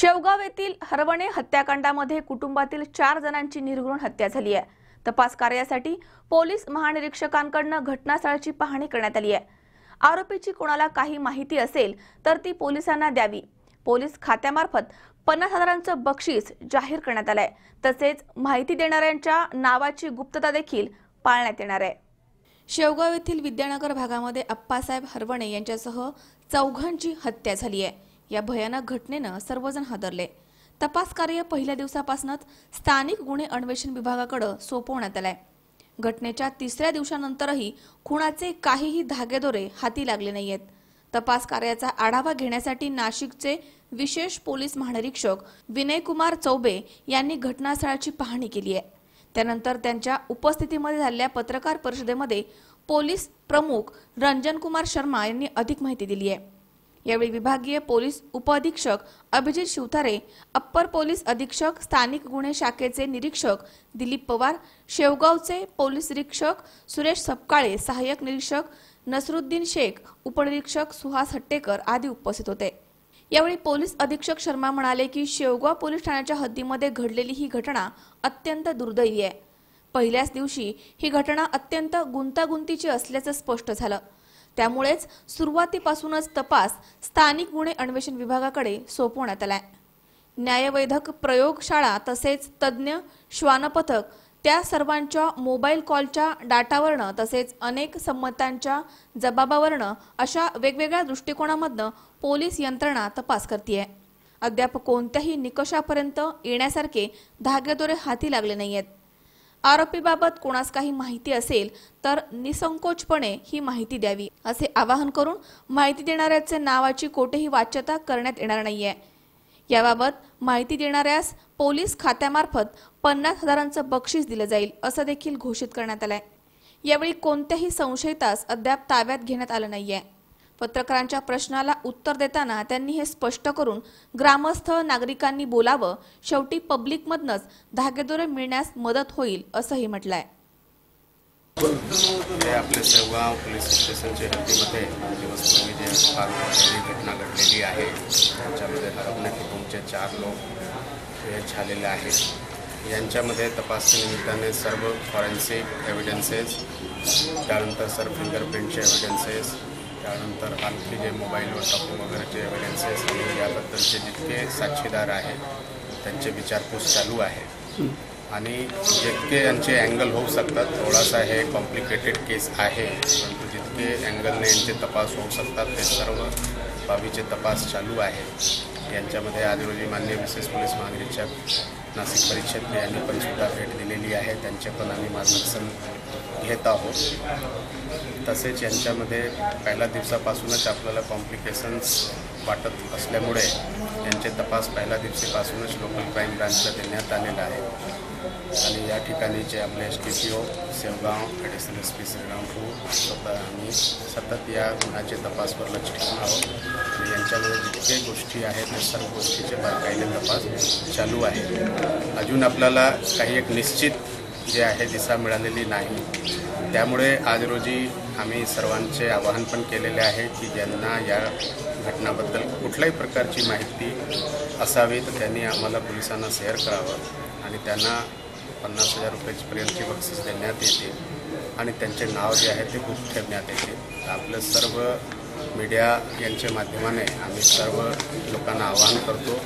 शेवगाव येथील हरवणे हत्याकांडामध्ये कुटुंबातील चार जणांची निर्घृण हत्या झाली आहे. तपास कार्यासाठी पोलीस महानिरीक्षकांकडनं घटनास्थळाची पाहणी करण्यात आली आहे. आरोपीची कोणाला काही माहिती असेल तर ती पोलिसांना द्यावी. पोलीस खात्यामार्फत पन्नास हजारांचं बक्षीस जाहीर करण्यात आलंय. तसेच माहिती देणाऱ्यांच्या नावाची गुप्तता देखील पाळण्यात येणार आहे. शेवगाव येथील विद्यानगर भागामध्ये अप्पासाहेब हरवणे यांच्यासह चौघांची हत्या झाली आहे. या भयानक घटनेनं सर्वजण हादरले. तपास कार्य पहिल्या दिवसापासूनच स्थानिक गुन्हे अन्वेषण विभागाकडे सोपवण्यात आलंय. घटनेच्या तिसऱ्या दिवसानंतरही खुणाचे काहीही धागेदोरे हाती लागले नाहीयेत. तपास कार्याचा आढावा घेण्यासाठी नाशिकचे विशेष पोलीस महानिरीक्षक विनयकुमार चौबे यांनी घटनास्थळाची पाहणी केली आहे. त्यानंतर त्यांच्या उपस्थितीमध्ये झालेल्या पत्रकार परिषदेमध्ये पोलीस प्रमुख रंजनकुमार शर्मा यांनी अधिक माहिती दिली आहे. यावेळी विभागीय पोलीस उपअधीक्षक अभिजित शिवतारे अप्पर पोलीस अधीक्षक स्थानिक गुन्हे शाखेचे निरीक्षक दिलीप पवार शेवगावचे पोलीस निरीक्षक सुरेश सपकाळे सहाय्यक निरीक्षक नसरुद्दीन शेख उपनिरीक्षक सुहास हट्टेकर आदी उपस्थित होते. यावेळी पोलीस अधीक्षक शर्मा म्हणाले की शेवगाव पोलीस ठाण्याच्या हद्दीमध्ये घडलेली ही घटना अत्यंत दुर्दैवी आहे. पहिल्याच दिवशी ही घटना अत्यंत गुंतागुंतीची असल्याचं स्पष्ट झालं. त्यामुळेच सुरुवातीपासूनच तपास स्थानिक गुन्हे अन्वेषण विभागाकडे सोपवण्यात आलाय. न्यायवैधक प्रयोगशाळा तसेच तज्ज्ञ श्वानपथक त्या सर्वांच्या मोबाईल कॉलच्या डाटावरनं तसेच अनेक संमतांच्या जबाबावरनं अशा वेगवेगळ्या दृष्टिकोनामधनं पोलीस यंत्रणा तपास करते अद्याप कोणत्याही निकषापर्यंत येण्यासारखे धागेदोरे हाती लागले नाही आहेत आरोपीबाबत कोणास काही माहिती असेल तर निसंकोचपणे ही माहिती द्यावी असे आवाहन करून माहिती देणाऱ्याचे नावाची कोठेही वाच्यता करण्यात येणार नाहीये. याबाबत माहिती देणाऱ्यास पोलीस खात्यामार्फत पन्नास हजारांचं बक्षीस दिलं जाईल असं देखील घोषित करण्यात आलंय. यावेळी कोणत्याही संशयितास अद्याप ताब्यात घेण्यात आलं नाहीये. पत्रकारांच्या प्रश्नाला उत्तर देताना त्यांनी हे स्पष्ट करून ग्रामस्थ नागरिकांनी बोलावं शेवटी पब्लिकमधनच धागेदोरे मिळण्यास मदत होईल असंही म्हटलंय. हे आपले सेवगाव पोलीस स्टेशनच्या हद्दीमध्ये दिवसपूर्वी जे फार मोठी घटना घडलेली आहे. त्यांच्यामध्ये हरवणे कुटुंबचे चार लोक हे झालेले आहेत. यांच्यामध्ये तपासणी निमित्ताने सर्व फॉरेन्सिक एव्हिडन्सेस त्यानंतर सर फिंगरप्रिंटचे एव्हिडन्सेस त्यानंतर आणखी जे मोबाईलवर टॉपिंग वगैरेचे एव्हिडन्सेस आणि याबद्दलचे जितके साक्षीदार आहेत त्यांचे विचारपूस चालू आहे. आणि जितके यांचे अँगल होऊ शकतात थोडासा हे कॉम्प्लिकेटेड केस आहे. परंतु जितके अँगलने यांचे तपास होऊ शकतात ते सर्व बाबीचे तपास चालू आहे. यांच्यामध्ये आज रोजी मान्य विशेष पोलीस महानिरीक्षक नाशिक परिषद यांनी पण सुद्धा भेट दिलेली आहे. त्यांचे पण आम्ही मार्गदर्शन घेत आहोत. तसेच यांच्यामध्ये पहिल्या दिवसापासूनच आपल्याला कॉम्प्लिकेशन्स वाटत असल्यामुळे यांचे तपास पहिल्या दिवशीपासूनच लोकल क्राईम ब्रांचला देण्यात आलेला आहे. आणि या ठिकाणी जे आपले S T P O Shevgaon additional S P Shrirampur स्वतः आम्ही सतत या गुन्ह्याचे तपासवर लक्ष ठेवून आहोत आणि यांच्यामध्ये जितके गोष्टी आहेत त्या सर्व गोष्टीचे बारकाईने तपास चालू आहे. अजून आपल्याला काही एक निश्चित जे आहे दिशा मिळालेली नाही. त्यामुळे आज रोजी आम्ही सर्वांचे आवाहन पण केलेले आहे की ज्यांना या घटनाबद्दल कुठल्याही प्रकारची माहिती असावी तर त्यांनी आम्हाला पोलिसांना शेअर करावं आणि त्यांना पन्नास हजार रुपयापर्यंतची बक्षीस देण्यात येते. आणि त्यांचे नाव जे आहे ते गुप्त ठेवण्यात येते. आपलं सर्व मीडिया यांच्या माध्यमाने आम्ही सर्व लोकांना आवाहन करतो.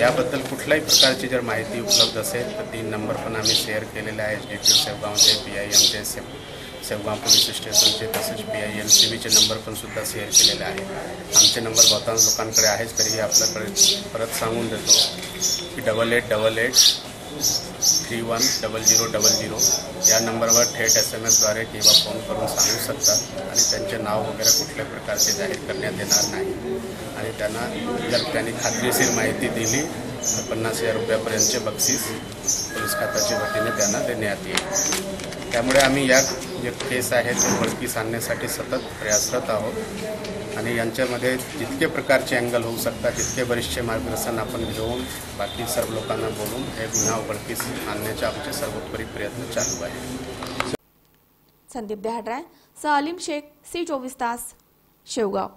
याबद्दल कुठल्याही प्रकारची जर माहिती उपलब्ध असेल तर तीन नंबर पण आम्ही शेअर केलेले आहे. डी टी सेवगावचे पी आय एमचे सेव सेवगाव पोलीस स्टेशनचे तसेच पी आय एम सी बीचे नंबर पण सुद्धा शेअर केलेले आहे. आमचे नंबर बहुतांश लोकांकडे आहेच तरीही आपल्याकडे परत सांगून देतो. की double eight double eight three one double zero double zero या नंबरवर थेट एस एम एसद्वारे किंवा फोन करून सांगू शकतात आणि त्यांचे नाव वगैरे कुठल्या प्रकारचे जाहीर करण्यात येणार नाही. आणि त्यांना जर त्यांनी खात्रीशीर माहिती दिली तर पन्नास हजार रुपयापर्यंतचे बक्षीस पोलीस खात्याच्या वतीने त्यांना देण्यात येईल. त्यामुळे आम्ही या जे केस आहे ते ओळखीस आणण्यासाठी सतत प्रयासरत आहोत. आणि यांच्यामध्ये जितके प्रकारचे अँगल होऊ शकतात तितके बरेचसे मार्गदर्शन आपण घेऊन बाकी सर्व लोकांना बोलून हे गुन्हा उघडकीस आणण्याचे आमचे सर्वोत्तरी प्रयत्न चालू आहे. संदीप देहाड्राय सलीम शेख सी चोवीस तास शेवगाव.